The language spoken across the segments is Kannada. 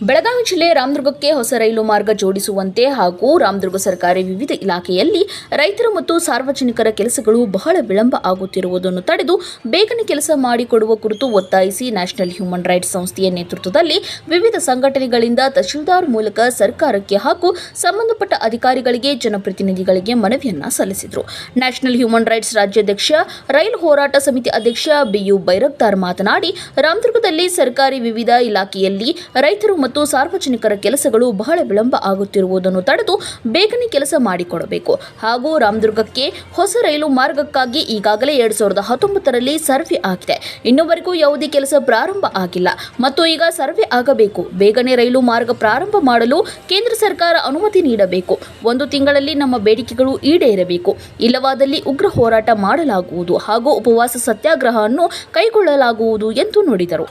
ಬೆಳಗಾವಿ ಜಿಲ್ಲೆ ರಾಮದುರ್ಗಕ್ಕೆ ಹೊಸ ರೈಲು ಮಾರ್ಗ ಜೋಡಿಸುವಂತೆ ಹಾಗೂ ರಾಮದುರ್ಗ ಸರ್ಕಾರಿ ವಿವಿಧ ಇಲಾಖೆಯಲ್ಲಿ ರೈತರು ಮತ್ತು ಸಾರ್ವಜನಿಕರ ಕೆಲಸಗಳು ಬಹಳ ವಿಳಂಬ ಆಗುತ್ತಿರುವುದನ್ನು ತಡೆದು ಬೇಗನೆ ಕೆಲಸ ಮಾಡಿಕೊಡುವ ಕುರಿತು ಒತ್ತಾಯಿಸಿ ನ್ಯಾಷನಲ್ ಹ್ಯೂಮನ್ ರೈಟ್ಸ್ ಸಂಸ್ಥೆಯ ನೇತೃತ್ವದಲ್ಲಿ ವಿವಿಧ ಸಂಘಟನೆಗಳಿಂದ ತಹಶೀಲ್ದಾರ್ ಮೂಲಕ ಸರ್ಕಾರಕ್ಕೆ ಹಾಗೂ ಸಂಬಂಧಪಟ್ಟ ಅಧಿಕಾರಿಗಳಿಗೆ ಜನಪ್ರತಿನಿಧಿಗಳಿಗೆ ಮನವಿಯನ್ನ ಸಲ್ಲಿಸಿದರು. ನ್ಯಾಷನಲ್ ಹ್ಯೂಮನ್ ರೈಟ್ಸ್ ರಾಜ್ಯಾಧ್ಯಕ್ಷ, ರೈಲು ಹೋರಾಟ ಸಮಿತಿ ಅಧ್ಯಕ್ಷ ಬಿಯು ಬೈರಕ್ತಾರ್ ಮಾತನಾಡಿ, ರಾಮದುರ್ಗದಲ್ಲಿ ಸರ್ಕಾರಿ ವಿವಿಧ ಇಲಾಖೆಯಲ್ಲಿ ರೈತರು ಮತ್ತು ಸಾರ್ವಜನಿಕರ ಕೆಲಸಗಳು ಬಹಳ ವಿಳಂಬ ಆಗುತ್ತಿರುವುದನ್ನು ತಡೆದು ಬೇಗನೆ ಕೆಲಸ ಮಾಡಿಕೊಡಬೇಕು. ಹಾಗೂ ರಾಮದುರ್ಗಕ್ಕೆ ಹೊಸ ರೈಲು ಮಾರ್ಗಕ್ಕಾಗಿ ಈಗಾಗಲೇ ಎರಡು ಸಾವಿರದ ಹತ್ತೊಂಬತ್ತರಲ್ಲಿ ಸರ್ವೆ ಆಗಿದೆ. ಇನ್ನುವರೆಗೂ ಯಾವುದೇ ಕೆಲಸ ಪ್ರಾರಂಭ ಆಗಿಲ್ಲ. ಮತ್ತು ಈಗ ಸರ್ವೆ ಆಗಬೇಕು. ಬೇಗನೆ ರೈಲು ಮಾರ್ಗ ಪ್ರಾರಂಭ ಮಾಡಲು ಕೇಂದ್ರ ಸರ್ಕಾರ ಅನುಮತಿ ನೀಡಬೇಕು. ಒಂದು ತಿಂಗಳಲ್ಲಿ ನಮ್ಮ ಬೇಡಿಕೆಗಳು ಈಡೇರಬೇಕು. ಇಲ್ಲವಾದಲ್ಲಿ ಉಗ್ರ ಹೋರಾಟ ಮಾಡಲಾಗುವುದು ಹಾಗೂ ಉಪವಾಸ ಸತ್ಯಾಗ್ರಹವನ್ನು ಕೈಗೊಳ್ಳಲಾಗುವುದು ಎಂದು ನುಡಿದರು.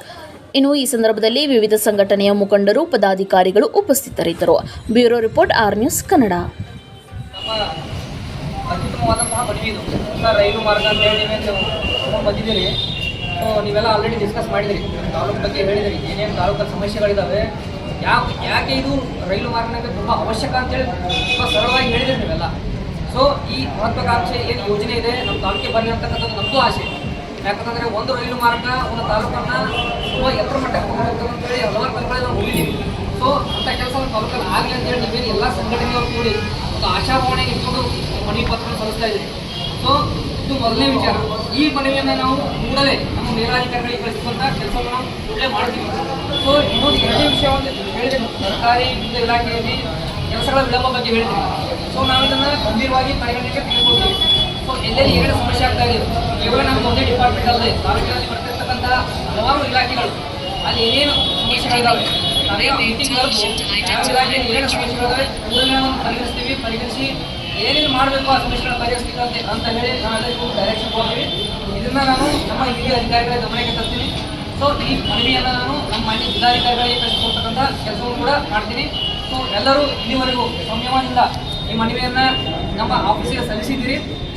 ಇನ್ನು ಈ ಸಂದರ್ಭದಲ್ಲಿ ವಿವಿಧ ಸಂಘಟನೆಯ ಮುಖಂಡರು, ಪದಾಧಿಕಾರಿಗಳು ಉಪಸ್ಥಿತರಿದ್ದರು. Bureau report, R news Kannada. Rail ಮಾರ್ಗ ಅಂತ ಹೇಳಿ ಬಂದಿದ್ದೀರಿ. ನೀವೆಲ್ಲ ಆಲ್ರೆಡಿ ಡಿಸ್ಕಸ್ ಮಾಡಿದಿರಿ. ತಾಲೂಕು ಬಗ್ಗೆ ಹೇಳಿದಿರಿ. ಏನೇನು ತಾಲೂಕಲ್ಲಿ ಸಮಸ್ಯೆಗಳಿದ್ದಾವೆ ಯಾಕೆ ಯಾಕೆ ಇದು ರೈಲು ಮಾರ್ಗನಾಗ ತುಂಬ ಅವಶ್ಯಕ ಅಂತೇಳಿ ತುಂಬ ಸರಳವಾಗಿ ಹೇಳಿದಿರಿ ನೀವೆಲ್ಲ. ಸೊ ಈ ಮಹತ್ವಾಕಾಂಕ್ಷೆ ಏನು ಯೋಜನೆ ಇದೆ? ನಮ್ಮ ತಾಲೂಕಿಗೆ ಬರಲಿ ಅಂತಕ್ಕಂಥದ್ದು ನಮ್ಮದು ಆಸೆ. ಯಾಕಂತಂದರೆ ಒಂದು ರೈಲು ಮಾರ್ಗ, ಒಂದು ತಾಲೂಕನ್ನ ತುಂಬ ಎತ್ತರ ಮಟ್ಟಕ್ಕೆ ಹೋಗ್ಬೇಕು ಅಂತೇಳಿ ಹಲವಾರು ನಾವು ಹೋಗಿದ್ದೀವಿ ಸೊ ಅಂಥ ಕೆಲಸ ನಮ್ಮ ತಾಲೂಕಲ್ಲಿ ಆಗಲಿ ಅಂತೇಳಿ ನೀವೇನು ಎಲ್ಲ ಸಂಘಟನೆಯವರು ಕೂಡಿ ಒಂದು ಆಶಾಭಾವನೆ ಇಟ್ಕೊಂಡು ಮನವಿ ಪತ್ರ ಸಲ್ಲಿಸ್ತಾ ಇದ್ದೀವಿ. ಸೊ ಇದು ಮೊದಲನೇ ವಿಚಾರ. ಈ ಮನವಿಯನ್ನು ನಾವು ಕೂಡಲೇ ನಮ್ಮ ಮೇಲಾಧಿಕಾರಿಗಳಿಗೆ ಕಳಿಸುವಂಥ ಕೆಲಸವನ್ನು ಕೂಡಲೇ ಮಾಡ್ತೀವಿ. ಸೊ ಇನ್ನೊಂದು ಎರಡನೇ ವಿಷಯ ಒಂದು ಹೇಳಿದೆ ಸರ್ಕಾರಿ ಇಲಾಖೆಯಲ್ಲಿ ಕೆಲಸಗಳ ವಿಳಂಬ ಬಗ್ಗೆ ಹೇಳ್ತೀವಿ ಸೊ ನಾವು ಇದನ್ನು ಗಂಭೀರವಾಗಿ ಪರಿಗಣನೆಗೆ ತೆಗೆದುಕೊಳ್ತೀವಿ ಸೊ ಎಲ್ಲೆಲ್ಲಿ ಏನೇನು ಸಮಸ್ಯೆ ಆಗ್ತಾ ಇದೆ, ಕೇವಲ ನಮ್ಮ ಒಂದೇ ಡಿಪಾರ್ಟ್ಮೆಂಟ್ ಅಲ್ಲದೆ ತಾಲೂಕಿನಲ್ಲಿ ಬರ್ತಿರ್ತಕ್ಕಂಥ ಹಲವಾರು ಇಲಾಖೆಗಳು, ಅಲ್ಲಿ ಏನೇನು ಸಮಸ್ಯೆಗಳಿದ್ದಾವೆ ಅದೇ ಮೀಟಿಂಗ್ಗಳು ಯಾವ ಇಲಾಖೆಯಲ್ಲಿ ಏನೇನು ಸಮಸ್ಯೆಗಳಿದ್ದಾವೆ ನಾವು ಪರಿಗಣಿಸ್ತೀವಿ ಪರಿಗಣಿಸಿ ಏನೇನು ಮಾಡಬೇಕು ಆ ಸಮಸ್ಯೆಗಳನ್ನ ಪರಿಹರಿಸ್ಲಿಕ್ಕೆ ಅಂತ ಹೇಳಿ ನಾವೆಲ್ಲರಿಗೂ ಡೈರೆಕ್ಷನ್ ಕೊಡ್ತೀವಿ. ಇದನ್ನ ನಾನು ನಮ್ಮ ಹಿರಿಯ ಅಧಿಕಾರಿಗಳ ಗಮನಕ್ಕೆ ತರ್ತೀನಿ ಸೊ ಈ ಮನವಿಯನ್ನು ನಾನು ನಮ್ಮ ಮನೆ ಜಿಲ್ಲಾಧಿಕಾರಿಗಳಿಗೆ ಕಳಿಸಿಕೊಡ್ತಕ್ಕಂಥ ಕೆಲಸವನ್ನು ಕೂಡ ಮಾಡ್ತೀನಿ. ಸೊ ಎಲ್ಲರೂ ಇಲ್ಲಿವರೆಗೂ ಸಂಯಮದಿಂದ ಈ ಮನವಿಯನ್ನು ನಮ್ಮ ಆಫೀಸಿಗೆ ಸಲ್ಲಿಸಿದ್ದೀರಿ.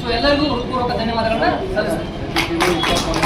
ಸೊ ಎಲ್ಲರಿಗೂ ಹೃತ್ಪೂರ್ವಕ ಧನ್ಯವಾದಗಳನ್ನ ಸಲ್ಲಿಸ್ತೀನಿ.